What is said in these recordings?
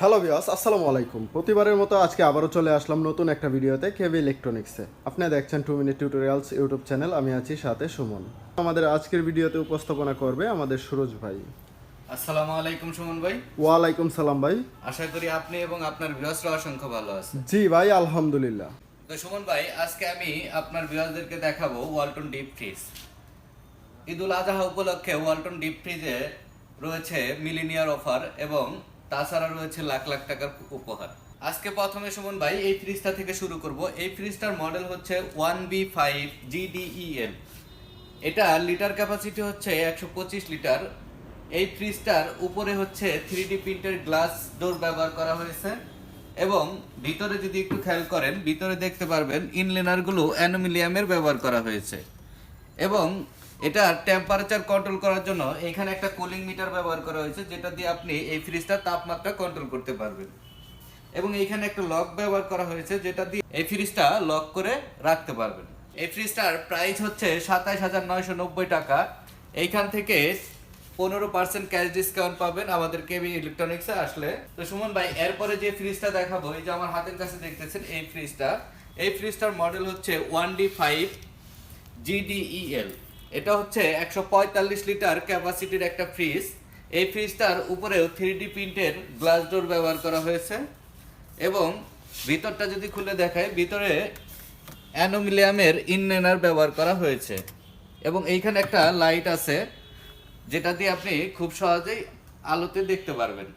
Hello বিয়াস আসসালামু আলাইকুম। প্রতিবারের মতো আজকে আবারও চলে আসলাম নতুন একটা ভিডিওতে কেভি ইলেকট্রনিক্সে আপনি দেখছেন two minute tutorials YouTube channel আমি আছি সাথে সুমন। আমাদের আজকের ভিডিওতে উপস্থাপনা করবে আমাদের সুরজ ভাই। আসসালামু আলাইকুম সুমন ভাই। ওয়ালাইকুম সালাম ভাই। আশা করি আপনি এবং আপনার বিরাসরা অসংখ্য ভালো আছে জি ভাই আলহামদুলিল্লাহ। তো সুমন ভাই আজকে আমি আপনার বিরাসদেরকে দেখাবো ওয়ালটন ডিপ ফ্রিজ ঈদুল আজহা উপলক্ষে ওয়ালটন ডিপ ফ্রিজে রয়েছে মিলিনিয়ার অফার এবং তাছাড়া রয়েছে লাখ লাখ টাকার উপহার। আজকে প্রথমে সুমন ভাই, এই ফ্রিজটা থেকে শুরু করব। এই ফ্রিজটার মডেল হচ্ছে ওয়ান বি ফাইভ জিডিইএল এটা লিটার ক্যাপাসিটি হচ্ছে একশো পঁচিশ লিটার এই ফ্রিজটার উপরে হচ্ছে থ্রি ডি প্রিন্টের গ্লাস ডোর ব্যবহার করা হয়েছে। এবং ভিতরে যদি একটু খেয়াল করেন, ভিতরে দেখতে পারবেন ইনলেনারগুলো অ্যানুমিলিয়ামের ব্যবহার করা হয়েছে। এবং এটা টেম্পারেচার কন্ট্রোল করার জন্য এখানে একটা কুলিং মিটার ব্যবহার করা হয়েছে, যেটা দিয়ে আপনি এই ফ্রিজটার তাপমাত্রা কন্ট্রোল করতে পারবেন। এবং এইখানে একটা লক ব্যবহার করা হয়েছে, যেটা দিয়ে এই ফ্রিজটা লক করে রাখতে পারবেন। এই ফ্রিজটার প্রাইস হচ্ছে সাতাইশ হাজার নয়শো নব্বই টাকা। এইখান থেকে পনেরো পার্সেন্ট ক্যাশ ডিসকাউন্ট পাবেন আমাদের কেবি ইলেকট্রনিক্সে আসলে। তো সুমন ভাই, এরপরে যে ফ্রিজটা দেখাবো, এই যে আমার হাতের কাছে দেখতেছেন এই ফ্রিজটা এই ফ্রিজটার মডেল হচ্ছে ওয়ান ডি ফাইভ জিডিইএল এটা হচ্ছে একশো পঁয়তাল্লিশ লিটার ক্যাপাসিটির একটা ফ্রিজ। এই ফ্রিজটার উপরেও থ্রি ডি প্রিন্টের গ্লাস ডোর ব্যবহার করা হয়েছে এবং ভিতরটা যদি খুলে দেখায় ভিতরে অ্যানোমিলিয়ামের ইনলেনার ব্যবহার করা হয়েছে এবং এইখানে একটা লাইট আছে যেটা দিয়ে আপনি খুব সহজেই আলোতে দেখতে পারবেন।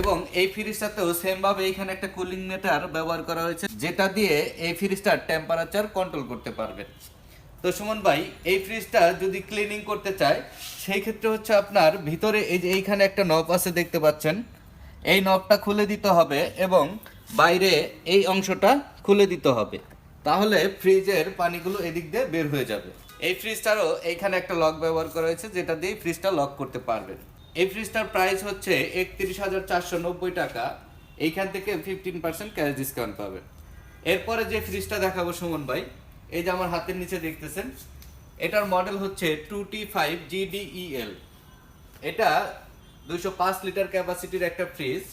এবং এই ফ্রিজটাতেও সেম ভাবে এখানে একটা কুলিং মিটার ব্যবহার করা হয়েছে, যেটা দিয়ে এই ফ্রিজটার টেম্পারেচার কন্ট্রোল করতে পারবেন। তো সুমন ভাই, এই ফ্রিজটা যদি ক্লিনিং করতে চায়, সেই ক্ষেত্রে হচ্ছে আপনার ভিতরে এই যে এইখানে একটা নব আছে দেখতে পাচ্ছেন। এই নবটা খুলে দিতে হবে এবং বাইরে এই অংশটা খুলে দিতে হবে। তাহলে ফ্রিজের পানিগুলো এদিক দিয়ে বের হয়ে যাবে। এই ফ্রিজটারও এইখানে একটা লক ব্যবহার করা হয়েছে, যেটা দিয়ে ফ্রিজটা লক করতে পারবেন। এই ফ্রিজটার প্রাইস হচ্ছে একত্রিশ হাজার চারশো নব্বই টাকা। এইখান থেকে ফিফটিন পার্সেন্ট ক্যাশ ডিসকাউন্ট পাবেন। এরপরে যে ফ্রিজটা দেখাবো সুমন ভাই এই যে আমার হাতের নিচে দেখতেছেন, এটার মডেল হচ্ছে টু টি ফাইভ জিডিইএল এটা দুইশো পাঁচ লিটার ক্যাপাসিটির একটা ফ্রিজ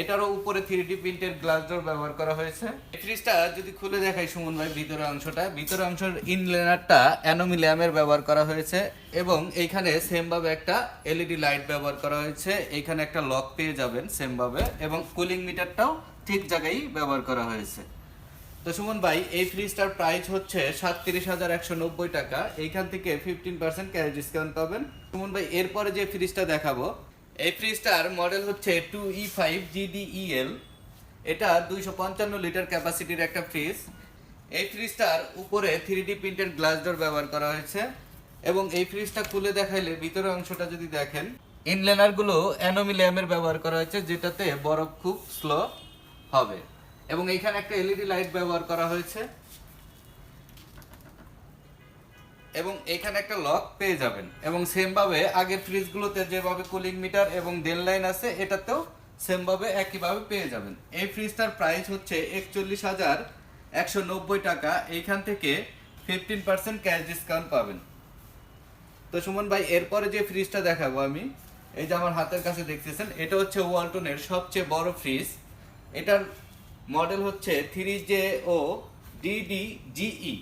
এটারও উপরে থ্রি ডি প্রিন্টের গ্লাস ডোর ব্যবহার করা হয়েছে। ফ্রিজটা যদি খুলে দেখাই সুমন ভাই ভিতরের অংশটা, ভিতরের অংশের ইনলেনারটা অ্যানোমিলিয়ামের ব্যবহার করা হয়েছে এবং এইখানে সেম ভাবে একটা এলইডি লাইট ব্যবহার করা হয়েছে। এইখানে একটা লক পেয়ে যাবেন সেম ভাবে এবং কুলিং মিটারটাও ঠিক জায়গায় ব্যবহার করা হয়েছে। তো সুমন ভাই, এই ফ্রিজটার প্রাইস হচ্ছে সাতত্রিশ হাজার একশো নব্বই টাকা। এইখান থেকে ফিফটিন পার্সেন্ট ক্যাশ ডিসকাউন্ট পাবেন। সুমন ভাই, এরপরে যে ফ্রিজটা দেখাবো, এই ফ্রিজটার মডেল হচ্ছে টু ই ফাইভ জিডিইএল এটা দুইশো পঞ্চান্ন লিটার ক্যাপাসিটির একটা ফ্রিজ এই ফ্রিজটার উপরে three D printed glass door ব্যবহার করা হয়েছে। এবং এই ফ্রিজটা খুলে দেখাইলে ভিতরের অংশটা যদি দেখেন ইনলেনারগুলো অ্যানোমিলিয়ামের ব্যবহার করা হয়েছে, যেটাতে বরফ খুব স্লো হবে। এবং এইখানে একটা এলইডি লাইট ব্যবহার করা হয়েছে। এবং এখানে একটা লক পেয়ে যাবেন। এবং সেম ভাবে আগের ফ্রিজগুলোতে যেভাবে কুলিং মিটার এবং দেন লাইন আছে, এটাতেও সেম ভাবে একইভাবে পেয়ে যাবেন। এই ফ্রিজটার প্রাইস হচ্ছে একচল্লিশ হাজার একশো নব্বই টাকা। এইখান থেকে ফিফটিন পার্সেন্ট ক্যাশ ডিসকাউন্ট পাবেন। তো সুমন ভাই, এরপরে যে ফ্রিজটা দেখাবো আমি, এই যে আমার হাতের কাছে দেখতেছেন, এটা হচ্ছে ওয়ালটনের সবচেয়ে বড় ফ্রিজ এটার মডেল হচ্ছে three J O DD GE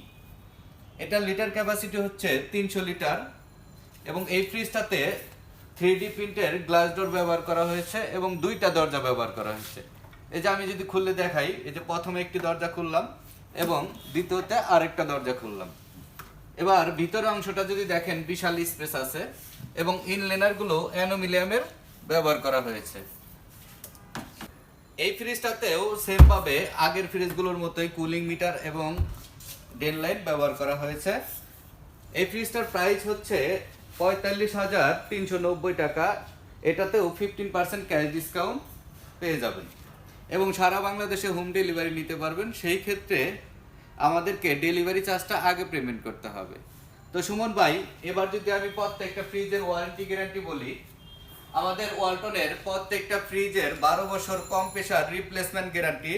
এটার লিটার ক্যাপাসিটি হচ্ছে তিনশো লিটার এবং এই ফ্রিজটাতে থ্রি ডি প্রিন্টের গ্লাস ডোর ব্যবহার করা হয়েছে এবং দুইটা দরজা ব্যবহার করা হয়েছে। এই যে আমি যদি খুললে দেখাই, এই যে প্রথমে একটি দরজা খুললাম এবং দ্বিতীয়তে আরেকটা দরজা খুললাম। এবার ভিতরের অংশটা যদি দেখেন, বিশাল স্পেস আছে এবং ইনলেনারগুলো অ্যানোমিলিয়ামের ব্যবহার করা হয়েছে। এই ফ্রিজটাতেও সেম ভাবে আগের ফ্রিজগুলোর মতোই কুলিং মিটার এবং ডেন লাইট ব্যবহার করা হয়েছে। এই ফ্রিজটার প্রাইস হচ্ছে পঁয়তাল্লিশ হাজার তিনশো নব্বই টাকা। এটাতেও ফিফটিন পার্সেন্ট ক্যাশ ডিসকাউন্ট পেয়ে যাবেন। এবং সারা বাংলাদেশে হোম ডেলিভারি নিতে পারবেন। সেই ক্ষেত্রে আমাদেরকে ডেলিভারি চার্জটা আগে পেমেন্ট করতে হবে। তো সুমন ভাই, এবার যদি আমি প্রত্যেকটা ফ্রিজের ওয়ারেন্টি গ্যারান্টি বলি আমাদের ওয়ালটনের প্রত্যেকটা ফ্রিজের বারো বছর কম্প্রেসার রিপ্লেসমেন্ট গ্যারান্টি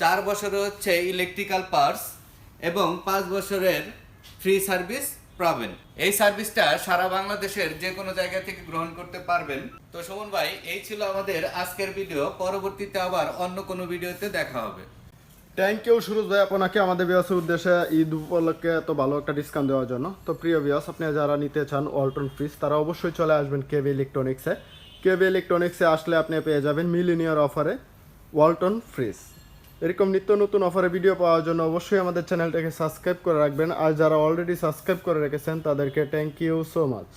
চার বছরের হচ্ছে ইলেকট্রিক্যাল পার্টস এবং পাঁচ বছরের ফ্রি সার্ভিস পাবেন। এই সার্ভিসটা সারা বাংলাদেশের যে কোনো জায়গা থেকে গ্রহণ করতে পারবেন। তো সুমন ভাই, এই ছিল আমাদের আজকের ভিডিও পরবর্তীতে আবার অন্য কোনো ভিডিওতে দেখা হবে। থ্যাংক ইউ সুরজ ভাই, আপনাকে আমাদের বিয়াসের উদ্দেশ্যে ঈদ উপলক্ষে এত ভালো একটা ডিসকাউন্ট দেওয়ার জন্য। তো প্রিয় বিয়াস আপনি যারা নিতে চান ওয়ালটন ফ্রিজ তারা অবশ্যই চলে আসবেন কেভি ইলেকট্রনিক্সে কেভি ইলেকট্রনিক্সে আসলে আপনি পেয়ে যাবেন মিলিনিয়ার অফারে ওয়ালটন ফ্রিজ এরকম নিত্য নতুন অফারে ভিডিও পাওয়ার জন্য অবশ্যই আমাদের চ্যানেলটাকে সাবস্ক্রাইব করে রাখবেন। আর যারা অলরেডি সাবস্ক্রাইব করে রেখেছেন, তাদেরকে থ্যাংক ইউ সো মাচ